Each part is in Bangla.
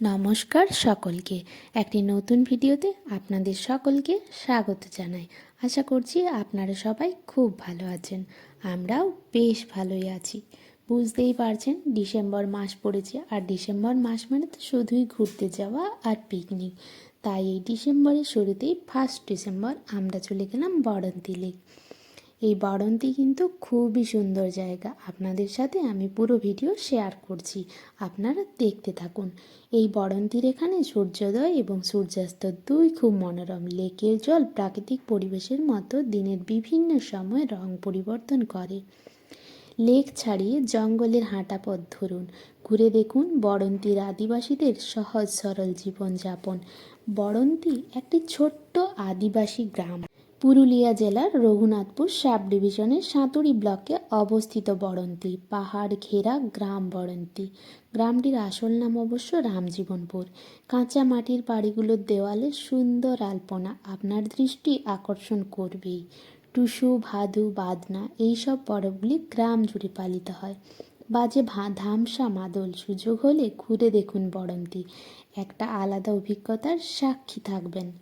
নমস্কার সকলকে। একটি নতুন ভিডিওতে আপনাদের সকলকে স্বাগত জানাই। আশা করছি আপনারা সবাই খুব ভালো আছেন। আমরাও বেশ ভালোই আছি। বুঝতেই পারছেন, ডিসেম্বর মাস পড়েছে আর ডিসেম্বর মাস মানে তো শুধুই ঘুরতে যাওয়া আর পিকনিক তাই এই ডিসেম্বরের শুরুতেই ফার্স্ট ডিসেম্বর আমরা চলে গেলাম বড়ন্তি লেক এই বাড়ন্তি কিন্তু খুবই সুন্দর জায়গা। আপনাদের সাথে আমি পুরো ভিডিও শেয়ার করছি। আপনারা দেখতে থাকুন। এই বড়ন্তির এখানে সূর্যোদয় এবং সূর্যাস্ত দুই খুব মনোরম। লেকের জল প্রাকৃতিক পরিবেশের মতো দিনের বিভিন্ন সময় রং পরিবর্তন করে। লেক ছাড়িয়ে জঙ্গলের হাঁটা পথ ধরুন। ঘুরে দেখুন বড়ন্তির আদিবাসীদের সহজ সরল জীবনযাপন। বড়ন্তি একটি ছোট্ট আদিবাসী গ্রাম। পুরুলিয়া জেলার রঘুনাথপুর সাব ডিভিশনের সাঁতুরি ব্লকে অবস্থিত বড়ন্তি পাহাড় ঘেরা গ্রাম বড়ন্তি গ্রামটির আসল নাম অবশ্য রামজীবনপুর। কাঁচা মাটির বাড়িগুলোর দেওয়ালে সুন্দর আলপনা, আপনার দৃষ্টি আকর্ষণ করবেই। টুসু, ভাদু, বাদনা, এইসব পরবগুলি গ্রাম জুড়ে পালিত হয়। বাজে ধামসা মাদল, সুযোগ হলে ঘুরে দেখুন বড়ন্তি একটা আলাদা অভিজ্ঞতার সাক্ষী থাকবেন।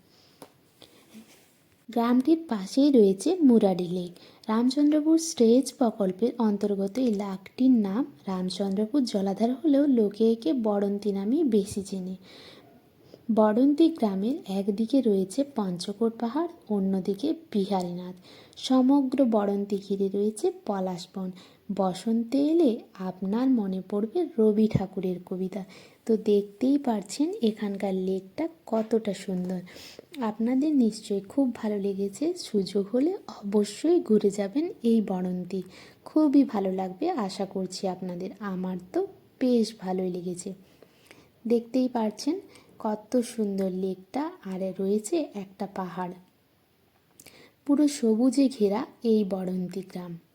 গ্রামটির পাশেই রয়েছে মুরারি লেক। রামচন্দ্রপুর স্টেজ প্রকল্পের অন্তর্গত এই লাকটির নাম রামচন্দ্রপুর জলাধার হলেও লোকে একে বড়ন্তি নামেই বেশি চেনে। বড়ন্তি গ্রামের একদিকে রয়েছে পঞ্চকোট পাহাড়, অন্যদিকে বিহারীনাথ। সমগ্র বড়ন্তি ঘিরে রয়েছে পলাশবন। বসন্তে এলে আপনার মনে পড়বে রবি ঠাকুরের কবিতা। তো দেখতেই পারছেন এখানকার লেকটা কতটা সুন্দর। আপনাদের নিশ্চয়ই খুব ভালো লেগেছে, সুযোগ হলে অবশ্যই ঘুরে যাবেন এই বড়ন্তি খুবই ভালো লাগবে, আশা করছি আপনাদের। আমার তো বেশ ভালোই লেগেছে। দেখতেই পারছেন কত সুন্দর লেকটা, আর রয়েছে একটা পাহাড়। পুরো সবুজে ঘেরা এই বড়ন্তি গ্রাম।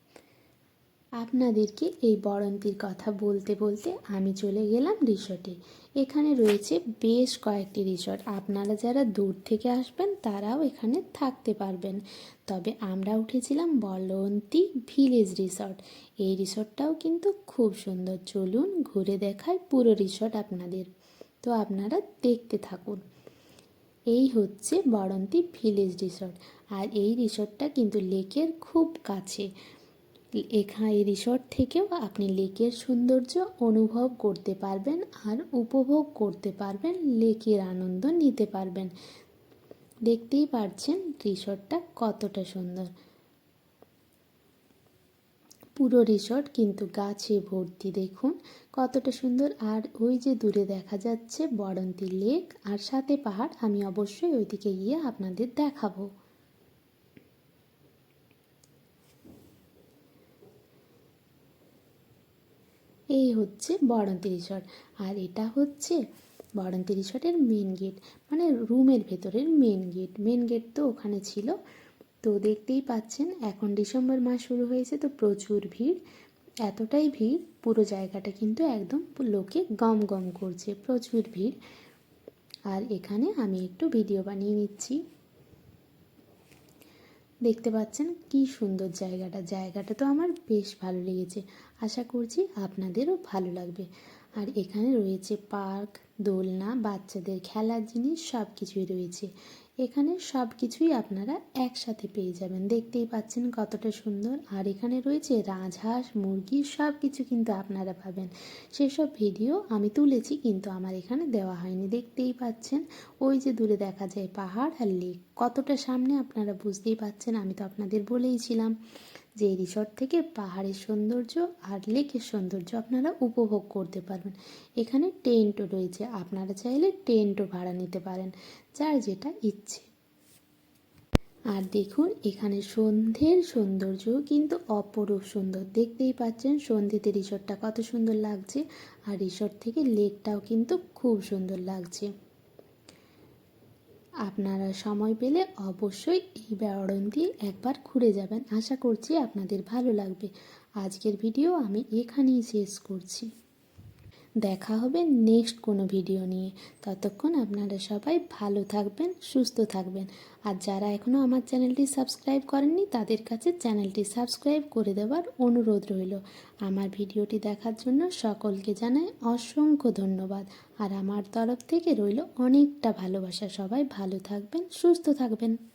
আপনাদেরকে এই বড়ন্তির কথা বলতে বলতে আমি চলে গেলাম রিসর্টে। এখানে রয়েছে বেশ কয়েকটি রিসর্ট। আপনারা যারা দূর থেকে আসবেন, তারাও এখানে থাকতে পারবেন। তবে আমরা উঠেছিলাম বলন্তি ভিলেজ রিসর্ট। এই রিসর্টটাও কিন্তু খুব সুন্দর। চলুন ঘুরে দেখায় পুরো রিসর্ট আপনাদের। তো আপনারা দেখতে থাকুন। এই হচ্ছে বড়ন্তি ভিলেজ রিসর্ট। আর এই রিসর্টটা কিন্তু লেকের খুব কাছে। এখানে এই রিসর্ট থেকেও আপনি লেকের সৌন্দর্য অনুভব করতে পারবেন আর উপভোগ করতে পারবেন, লেকের আনন্দ নিতে পারবেন। দেখতেই পারছেন রিসর্টটা কতটা সুন্দর। পুরো রিসর্ট কিন্তু গাছে ভর্তি, দেখুন কতটা সুন্দর। আর ওই যে দূরে দেখা যাচ্ছে বড়ন্তি লেক, আর সাথে পাহাড়, আমি অবশ্যই ওইদিকে গিয়ে আপনাদের দেখাবো। এই হচ্ছে বড়ন্তি রিসর্ট। আর এটা হচ্ছে বড়ন্তি রিসর্টের মেন গেট মানে রুমের ভেতরের মেন গেট মেন গেট তো ওখানে ছিল। তো দেখতেই পাচ্ছেন, এখন ডিসেম্বর মাস শুরু হয়েছে, তো প্রচুর ভিড়। এতটাই ভিড়, পুরো জায়গাটা কিন্তু একদম লোকে গম গম করছে, প্রচুর ভিড়। আর এখানে আমি একটু ভিডিও বানিয়ে নিচ্ছি। দেখতে পাচ্ছেন কি সুন্দর জায়গাটা। জায়গাটা তো আমার বেশ ভালো লেগেছে। আশা করছি আপনাদেরও ভালো লাগবে। আর এখানে রয়েছে পার্ক, দোলনা, বাচ্চাদের খেলার জিনিস সব কিছুই রয়েছে। এখানে সব কিছুই আপনারা একসাথে পেয়ে যাবেন। দেখতেই পাচ্ছেন কতটা সুন্দর। আর এখানে রয়েছে রাজহাঁস, মুরগি সব কিছু কিন্তু আপনারা পাবেন। সেসব ভিডিও আমি তুলেছি কিন্তু আমার এখানে দেওয়া হয়নি। দেখতেই পাচ্ছেন, ওই যে দূরে দেখা যায় পাহাড় আর লেক। কতটা সামনে আপনারা বুঝতেই পাচ্ছেন, আমি তো আপনাদের বলেইছিলাম যে রিসর্ট থেকে পাহাড়ের সৌন্দর্য আর লেকের সৌন্দর্য আপনারা উপভোগ করতে পারবেন। এখানে টেন্টও রয়েছে, আপনারা চাইলে টেন্টও ভাড়া নিতে পারেন, যার যেটা ইচ্ছে। আর দেখুন, এখানে সন্ধ্যের সৌন্দর্য কিন্তু অপরূপ সুন্দর। দেখতেই পাচ্ছেন, সন্ধ্যেতে রিসর্টটা কত সুন্দর লাগছে, আর রিসর্ট থেকে লেকটাও কিন্তু খুব সুন্দর লাগছে। আপনারা সময় পেলে অবশ্যই এই বেড়ন্তি একবার ঘুরে যাবেন। আশা করছি আপনাদের ভালো লাগবে। আজকের ভিডিও আমি এখানেই শেষ করছি। দেখা হবে নেক্সট কোনো ভিডিও নিয়ে। ততক্ষণ আপনারা সবাই ভালো থাকবেন, সুস্থ থাকবেন। আর যারা এখনও আমার চ্যানেলটি সাবস্ক্রাইব করেননি, তাদের কাছে চ্যানেলটি সাবস্ক্রাইব করে দেওয়ার অনুরোধ রইল। আমার ভিডিওটি দেখার জন্য সকলকে জানাই অসংখ্য ধন্যবাদ। আর আমার তরফ থেকে রইল অনেকটা ভালোবাসা। সবাই ভালো থাকবেন, সুস্থ থাকবেন।